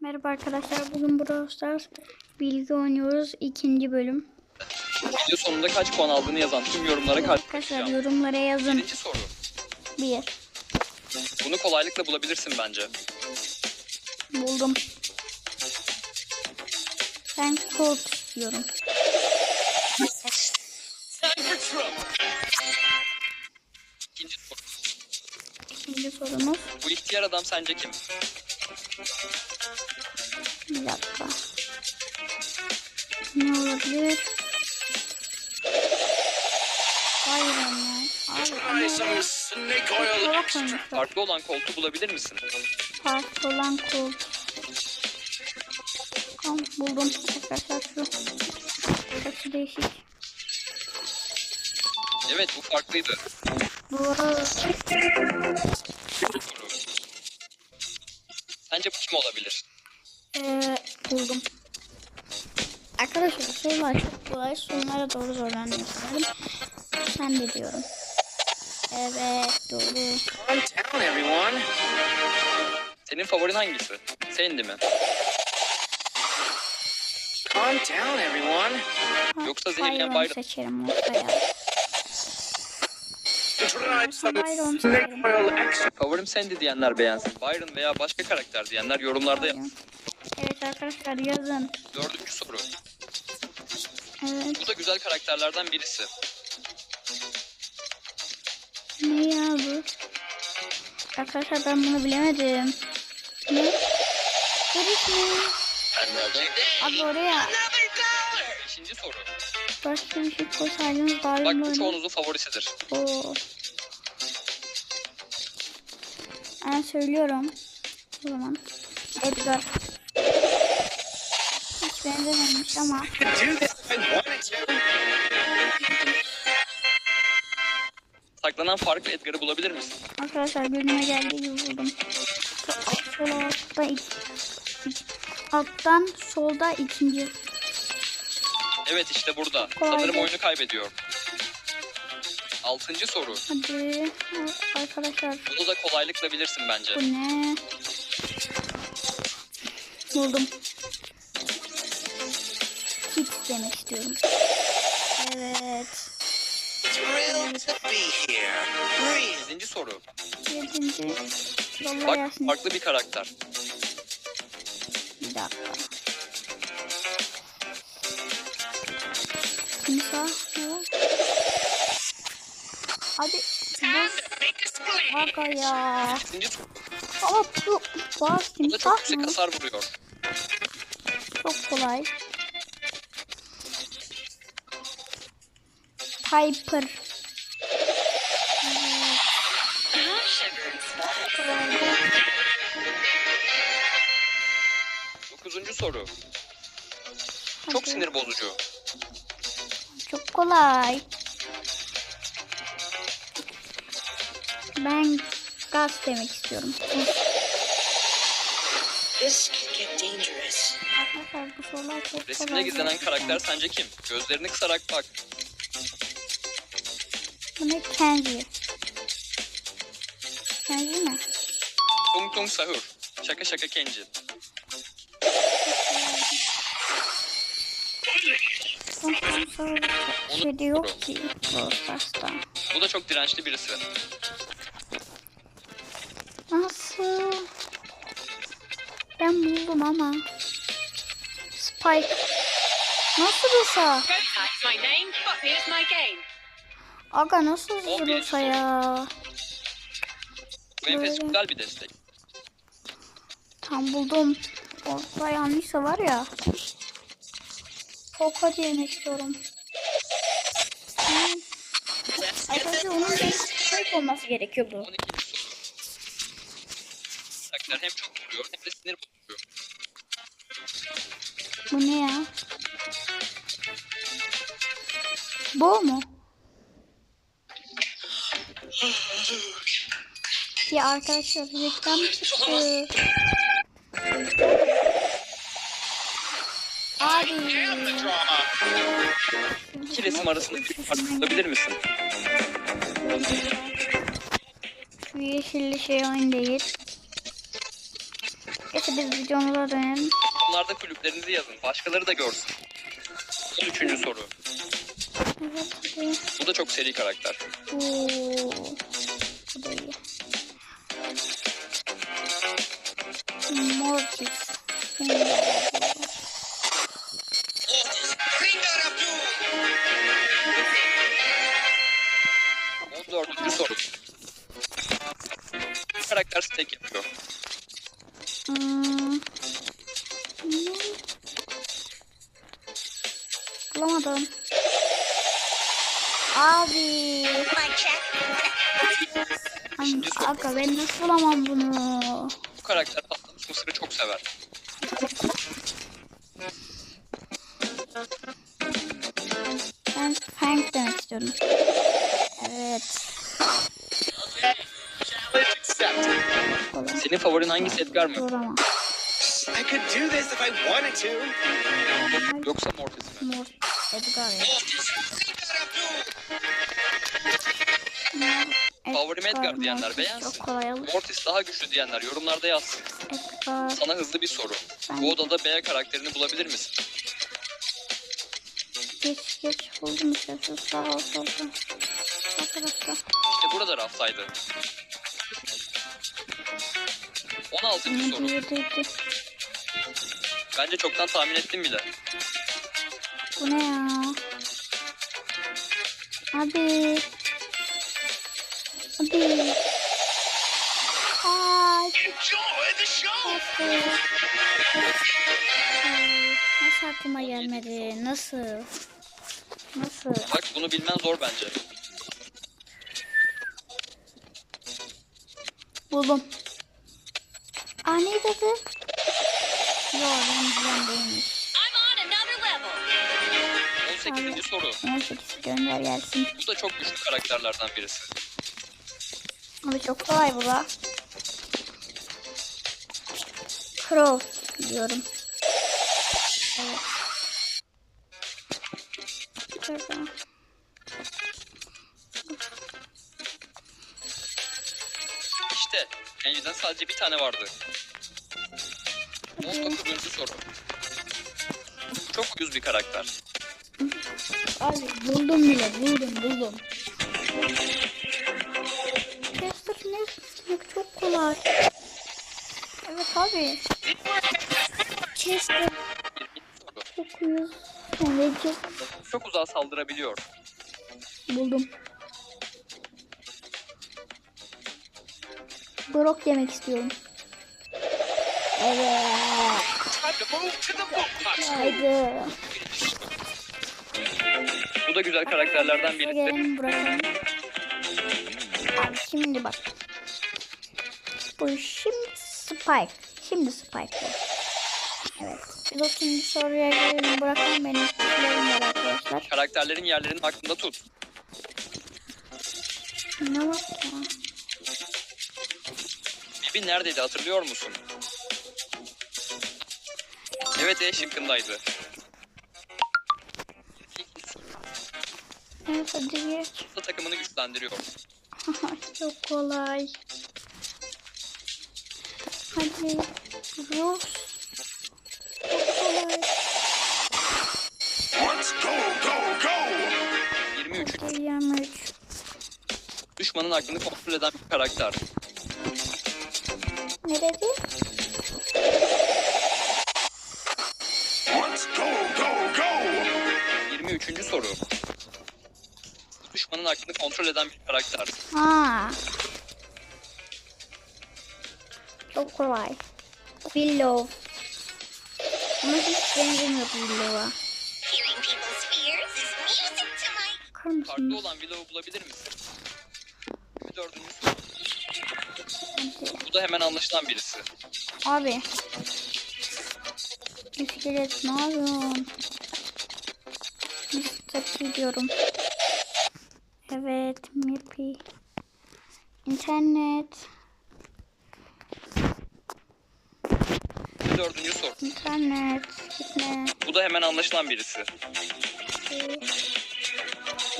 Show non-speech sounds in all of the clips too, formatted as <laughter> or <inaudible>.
Merhaba arkadaşlar. Bugün Brawl Stars bilgi oynuyoruz. ikinci bölüm. Video sonunda kaç puan aldığını yazan tüm yorumlara Arkadaşlar karşılaşacağım. yorumlara yazın. Birinci soru. Bir. Bunu kolaylıkla bulabilirsin bence. Buldum. Ben Colt istiyorum. İkinci soru. İkinci sorumuz. Bu ihtiyar adam sence kim? Bir dakika. Ne olabilir? Hayır anne. Abi. Farklı olan koltuğu bulabilir misin? Farklı olan Colt. Tamam buldum. Arkadaşlar şu. Şurası değişik. Evet bu farklıydı. Bu. Sence bu kim olabilir? Ee, buldum. Arkadaşlar sorular çok kolay. Sonlara doğru zorlanmak istedim. Ben de diyorum. Evet doğru. Calm down, everyone. Senin favorin hangisi? Sandy mi? Calm down, everyone. Ha, Yoksa zehirleyen Byron. seçerim ortaya. Byron seçerim. Favorim Sandy diyenler beğensin. Byron veya başka karakter diyenler yorumlarda yaz. Evet arkadaşlar yazın. Dördüncü soru. Evet. Bu da güzel karakterlerden birisi. Ne ya bu? Arkadaşlar ben bunu bilemedim. Ne? Herif mi? Abi oraya Beşinci soru. başka bir şey koysaydınız bari Bak bu çoğunuzun favorisidir. Oo. Ben söylüyorum. O zaman. Edgar. Hiç benzememiş ama. Saklanan farklı Edgar'ı bulabilir misin? Arkadaşlar gözüme geldiği gibi buldum. Sol altta ilk, alttan solda ikinci. Evet işte burada. Kolay Sanırım oyunu kaybediyor. Altıncı soru. Hadi arkadaşlar Bunu da kolaylıkla bilirsin bence. bu ne? Buldum. Demek istiyorum. Evet. Thrilled to be here. Breathe. Yedinci soru. Yedinci. Yolla Bak gelsin. farklı bir karakter. Bir dakika. Timsah mı? Hadi. Bu Aga ya. Sekizinci soru. Ama bu Bu da çok timsah yüksek mı? hasar vuruyor. Çok kolay. Piper. Dokuzuncu soru. Çok Hadi. sinir bozucu. Çok kolay. Ben gaz demek istiyorum. This could get dangerous. Arkadaşlar bu sorular çok Resimde gizlenen karakter sence kim? Gözlerini kısarak bak. Bu ne? Kenji. Kenji mi? Tung Tung Sahur. Şaka şaka Kenji. Soru bir şey de yok ki. Stars'ta. Bu da çok dirençli birisi. Nasıl? Ben buldum ama. Spike. Nasıl olsa? That's my name, but here's my game. Aga nasıl olsa ya? Böyle. güzel bir destek. Tam buldum. Orta yanlışsa var ya. Çok acı yemek istiyorum. Arkadaşlar onun spike olması gerekiyordu. 12. soru. Karakter hem çok vuruyor hem de sinir bozucu. Bu ne ya? Bu mu? Ya arkadaşlar reklam çıktı. Abi. İki resim arasında bulabilir misin? Şu yeşilli şey oyun değil. Neyse biz videomuza dönelim. Bunlarda kulüplerinizi yazın. Başkaları da görsün. Üçüncü soru. Bu da çok seri karakter. Oo. Bu da iyi. Mortis. Şimdi Ringar Abdul! 14. soru. Karakter stack yapıyor. Abi. Aga ben nasıl bulamam bunu? Bu karakter patlamış mısırı çok sever. Ben Frank demek istiyorum. Evet. Senin favorin hangisi Edgar mı? Zor ama. I could do this if I wanted to. Yoksa Mortis mi? Mor Edgar Favorim Edgar diyenler beğensin. Mortis daha güçlü diyenler yorumlarda yazsın. Sana hızlı bir soru. Bu odada B karakterini bulabilir misin? Geç geç buldum işte sağ ol. Arkadaşlar. İşte burada raftaydı. 16. soru. Bence çoktan tahmin ettim bile. Bu ne ya? Abi. Abi. Ay. Enjoy the show! Nasıl? Aklıma gelmedi? Nasıl? Nasıl? Bak bunu bilmen zor bence. Buldum. Aa ne dedi? Yok ben bilen değilmiş. I'm on another level. 18. soru. 18 gönder gelsin. Bu da çok güçlü karakterlerden birisi. Abi çok kolay bu da. Crow diyorum. Evet. Şurada. İşte önceden sadece bir tane vardı. 19. soru. Çok uyuz bir karakter. Abi buldum bile buldum buldum. Ne demek çok kolay. Evet abi. Chester 20. soru. çok uyuz. Çok uzağa saldırabiliyor. buldum. Brock yemek istiyorum. Evet. Haydi. Bu da güzel karakterlerden. Gelin. Abi şimdi bak. Bu şimdi Spike. Şimdi Spike. Evet. Biz o şimdi soruya gelelim. Fikirlerim var arkadaşlar. Karakterlerin yerlerini aklında tut. Ne bak ya. Bibi neredeydi hatırlıyor musun? Evet E şıkkındaydı. Evet hadi geç. Takımını güçlendiriyor. <laughs> Çok kolay. Hadi. Rus. Çok kolay. Let's go, go, go! 23. Hadi yemek. Düşmanın aklını kontrol eden bir karakter. Ne dedi? Let's go, go, go! 23. soru. Düşmanın aklını kontrol eden bir karakter. Ha. Çok kolay. Willow. Ama hiç benzemiyor Willow'a. To my Bakar Farklı mısınız? olan Willow'u bulabilir misin? 24. soru. Hadi. Bu da hemen anlaşılan birisi. Abi. İskelet ne yapıyorsun? P diyorum. Evet, Mipi. İnternet. 24. soru. İnternet. Gitme. Bu da hemen anlaşılan birisi.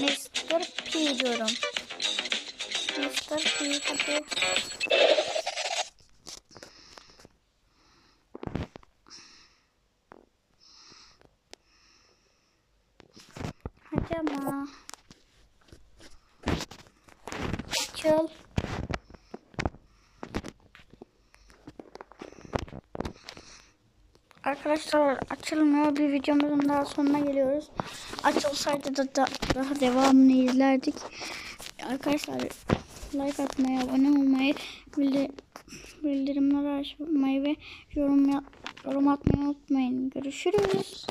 Mr. P diyorum. Mr. P hadi. ama. Açıl. Arkadaşlar açılmıyor. Bir videomuzun daha sonuna geliyoruz. Açılsaydı da, da daha devamını izlerdik. Arkadaşlar like atmayı, abone olmayı, bildi- bildirimleri açmayı ve yorum, yorum atmayı unutmayın. Görüşürüz.